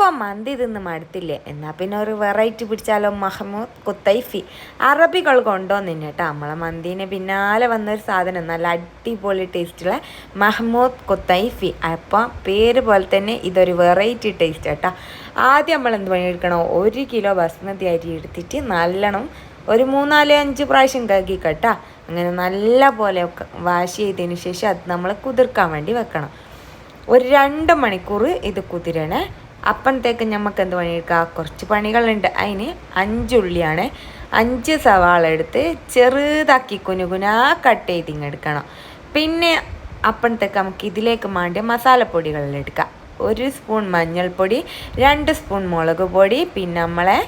ഇപ്പം മന്തി തിന്ന് മടുത്തില്ലേ? എന്നാൽ പിന്നെ ഒരു വെറൈറ്റി പിടിച്ചാലോ മഹമ്മൂദ് കുത്തൈഫി. അറബികൾ കൊണ്ടുവന്നിന് കേട്ടോ നമ്മളെ മന്തിന് പിന്നാലെ വന്നൊരു സാധനം. നല്ല അടിപൊളി ടേസ്റ്റുള്ള മഹമ്മൂദ് കുത്തൈഫി. അപ്പം പേര് പോലെ തന്നെ ഇതൊരു വെറൈറ്റി ടേസ്റ്റ് കേട്ടോ. ആദ്യം നമ്മൾ എന്ത് പണിയെടുക്കണോ? ഒരു കിലോ ബസ്മതി അരി എടുത്തിട്ട് നല്ലോണം ഒരു മൂന്നാൽ അഞ്ച് പ്രാവശ്യം കഴുകി കേട്ടോ അങ്ങനെ നല്ല പോലെ വാഷ് ചെയ്തതിന് ശേഷം അത് നമ്മൾ കുതിർക്കാൻ വേണ്ടി വെക്കണം. ഒരു രണ്ട് മണിക്കൂർ ഇത് കുതിരണേ. അപ്പഴത്തേക്ക് നമുക്ക് എന്ത് പണിയെടുക്കാം? കുറച്ച് പണികളുണ്ട്. അതിന് അഞ്ചുള്ളിയാണ്. അഞ്ച് സവാള എടുത്ത് ചെറുതാക്കി കുനുകുനാ കട്ട് ചെയ്ത് ഇങ്ങെടുക്കണം പിന്നെ അപ്പോഴത്തേക്ക് നമുക്ക് ഇതിലേക്ക് മാണ്ടിയ മസാലപ്പൊടികളിൽ എടുക്കാം. ഒരു സ്പൂൺ മഞ്ഞൾപ്പൊടി രണ്ട് സ്പൂൺ മുളക് പൊടി പിന്നെ നമ്മളെ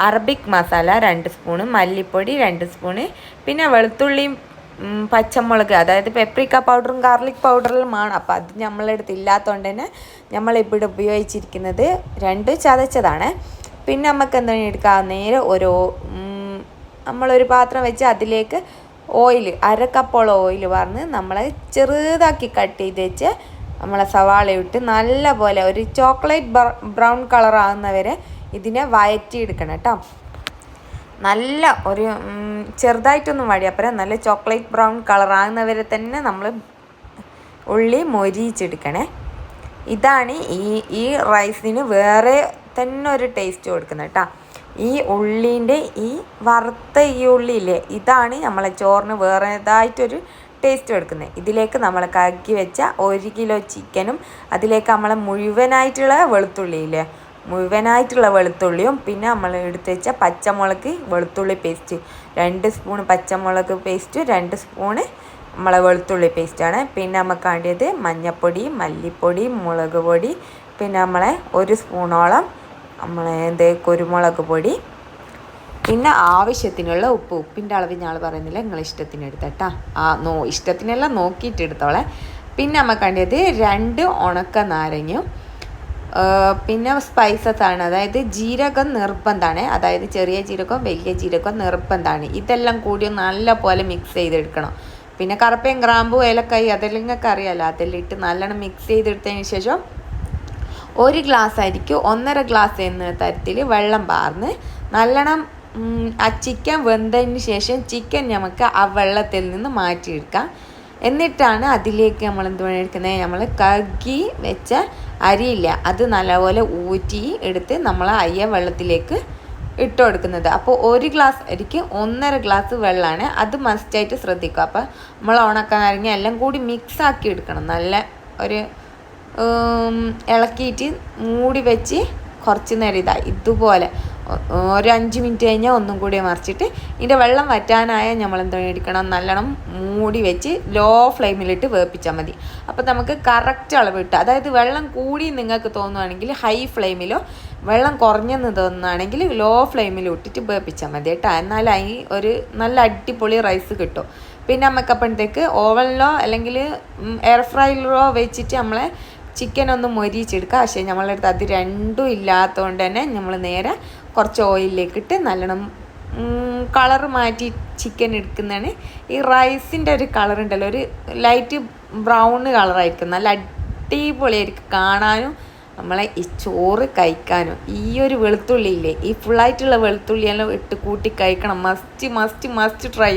അറബിക് മസാല രണ്ട് സ്പൂണ് മല്ലിപ്പൊടി രണ്ട് സ്പൂണ് പിന്നെ വെളുത്തുള്ളിയും പച്ചമുളക് അതായത് പെപ്രിക്ക പൗഡറും ഗാർലിക് പൗഡറിലുമാണ് അപ്പോൾ അത് നമ്മളെടുത്ത് ഇല്ലാത്തതുകൊണ്ട് തന്നെ നമ്മളിവിടെ ഉപയോഗിച്ചിരിക്കുന്നത് രണ്ട് ചതച്ചതാണ്. പിന്നെ നമുക്ക് എന്താണ് എടുക്കാം? നേരെ ഒരു നമ്മളൊരു പാത്രം വെച്ച് അതിലേക്ക് ഓയിൽ അര ഓയിൽ പറഞ്ഞ് നമ്മൾ ചെറുതാക്കി കട്ട് ചെയ്ത് വെച്ച് നമ്മളെ സവാള ഇട്ട് നല്ല പോലെ ഒരു ചോക്ലേറ്റ് ബ്രൗൺ കളർ ആകുന്നവരെ ഇതിനെ വയറ്റിയെടുക്കണം കേട്ടോ. നല്ല ഒരു ചെറുതായിട്ടൊന്നും വഴിയപ്പുറം നല്ല ചോക്ലേറ്റ് ബ്രൗൺ കളറാകുന്നവരെ തന്നെ നമ്മൾ ഉള്ളി മൊരിയിച്ചെടുക്കണേ. ഇതാണ് ഈ ഈ റൈസിന് വേറെ തന്നെ ഒരു ടേസ്റ്റ് കൊടുക്കുന്നത് കേട്ടോ ഈ ഉള്ളീന്റെ ഈ വറുത്ത ഈ ഉള്ളിയില്ലേ ഇതാണ് നമ്മളെ ചോറിന് വേറേതായിട്ടൊരു ടേസ്റ്റ് കൊടുക്കുന്നത്. ഇതിലേക്ക് നമ്മൾ കക്കി വെച്ച ഒരു കിലോ ചിക്കനും അതിലേക്ക് നമ്മളെ മുഴുവനായിട്ടുള്ള വെളുത്തുള്ളിയില്ലേ മുഴുവനായിട്ടുള്ള വെളുത്തുള്ളിയും പിന്നെ നമ്മൾ എടുത്ത് വെച്ച പച്ചമുളക് വെളുത്തുള്ളി പേസ്റ്റ് രണ്ട് സ്പൂൺ പച്ചമുളക് പേസ്റ്റ് രണ്ട് സ്പൂണ് നമ്മളെ വെളുത്തുള്ളി പേസ്റ്റാണ് പിന്നെ നമുക്ക് വേണ്ടിയത് മഞ്ഞൾപ്പൊടി മല്ലിപ്പൊടി മുളക് പൊടി പിന്നെ നമ്മളെ ഒരു സ്പൂണോളം നമ്മളെ എന്ത് കുരുമുളക് പൊടി. പിന്നെ ആവശ്യത്തിനുള്ള ഉപ്പ് ഉപ്പിന്റെ അളവ് ഞങ്ങൾ പറയുന്നില്ല നിങ്ങൾ ഇഷ്ടത്തിന് എടുത്തട്ടാ. ആ നോ ഇഷ്ടത്തിനെല്ലാം നോക്കിയിട്ട് എടുത്തോളെ. പിന്നെ നമുക്ക് വേണ്ടിയത് രണ്ട് ഉണക്ക നാരങ്ങയും പിന്നെ സ്പൈസസ് ആണ് അതായത് ജീരകം നിർബന്ധമാണ് അതായത് ചെറിയ ജീരകം വലിയ ജീരകം നിർബന്ധമാണ് ഇതെല്ലാം കൂടി നല്ല പോലെ മിക്സ് ചെയ്തെടുക്കണം. പിന്നെ കറുപ്പയും ഗ്രാമ്പും ഏലക്കായി അതെല്ലാം നിങ്ങൾക്ക് അറിയാമല്ലോ അതെല്ലാം ഇട്ട് നല്ലോണം മിക്സ് ചെയ്തെടുത്തതിന് ശേഷം ഒരു ഗ്ലാസ് ആയിരിക്കും. ഒന്നര ഗ്ലാസ് എന്ന തരത്തിൽ വെള്ളം പാർന്ന് നല്ലോണം ആ ചിക്കൻ വെന്തതിന് ശേഷം ചിക്കൻ നമുക്ക് ആ വെള്ളത്തിൽ നിന്ന് മാറ്റിയെടുക്കാം. എന്നിട്ടാണ് അതിലേക്ക് നമ്മൾ എന്ത് എടുക്കുന്നത് നമ്മൾ കഴുകി വെച്ച അരിയില്ല. അത് നല്ലപോലെ ഊറ്റി എടുത്ത് നമ്മൾ അയ്യ വെള്ളത്തിലേക്ക് ഇട്ട് കൊടുക്കുന്നത്. അപ്പോൾ ഒരു ഗ്ലാസ് അരിക്ക് ഒന്നര ഗ്ലാസ് വെള്ളമാണ്. അത് മസ്റ്റായിട്ട് ശ്രദ്ധിക്കുക. അപ്പോൾ നമ്മൾ ഉണക്കാൻ അരിഞ്ഞ എല്ലാം കൂടി മിക്സ് ആക്കി എടുക്കണം. നല്ല ഒരു ഇളക്കിയിട്ട് മൂടി വെച്ച് കുറച്ച് നേരം ഇതാ ഇതുപോലെ. ഒരു അഞ്ച് മിനിറ്റ് കഴിഞ്ഞാൽ ഒന്നും കൂടി മറിച്ചിട്ട് ഇതിന്റെ വെള്ളം വറ്റാനായ നമ്മൾ എന്താ എടുക്കണം? നല്ലോണം മൂടി വെച്ച് ലോ ഫ്ലെയിമിലിട്ട് വേപ്പിച്ചാൽ മതി. അപ്പോൾ നമുക്ക് കറക്റ്റ് അളവ് കിട്ടുക അതായത് വെള്ളം കൂടി നിങ്ങൾക്ക് തോന്നുകയാണെങ്കിൽ ഹൈ ഫ്ലെയിമിലോ വെള്ളം കുറഞ്ഞെന്ന് തോന്നുകയാണെങ്കിൽ ലോ ഫ്ലെയിമിൽ ഇട്ടിട്ട് വേപ്പിച്ചാൽ മതി കേട്ടോ. എന്നാൽ അതിന് ഒരു നല്ല അടിപൊളി റൈസ് കിട്ടും. പിന്നെ നമുക്ക് അപ്പോഴത്തേക്ക് ഓവനിലോ അല്ലെങ്കിൽ എയർ ഫ്രൈലറോ വെച്ചിട്ട് നമ്മളെ ചിക്കൻ ഒന്ന് മൊരിച്ചെടുക്കുക പക്ഷേ നമ്മളടുത്ത് അത് രണ്ടും ഇല്ലാത്തതുകൊണ്ട് തന്നെ നമ്മൾ നേരെ കുറച്ച് ഓയിലിലേക്ക് ഇട്ട് നല്ലോണം കളർ മാറ്റി ചിക്കൻ എടുക്കുന്നതാണ്. ഈ റൈസിന്റെ ഒരു കളർ ഉണ്ടല്ലോ ഒരു ലൈറ്റ് ബ്രൗൺ കളറായിരിക്കും നല്ല അടിപൊളിയായിരിക്കും കാണാനും നമ്മളെ ഈ ചോറ് കഴിക്കാനും. ഈ ഒരു വെളുത്തുള്ളി ഇല്ലേ ഈ ഫുള്ളായിട്ടുള്ള വെളുത്തുള്ളിയെല്ലാം ഇട്ട് കൂട്ടി കഴിക്കണം. Must must must try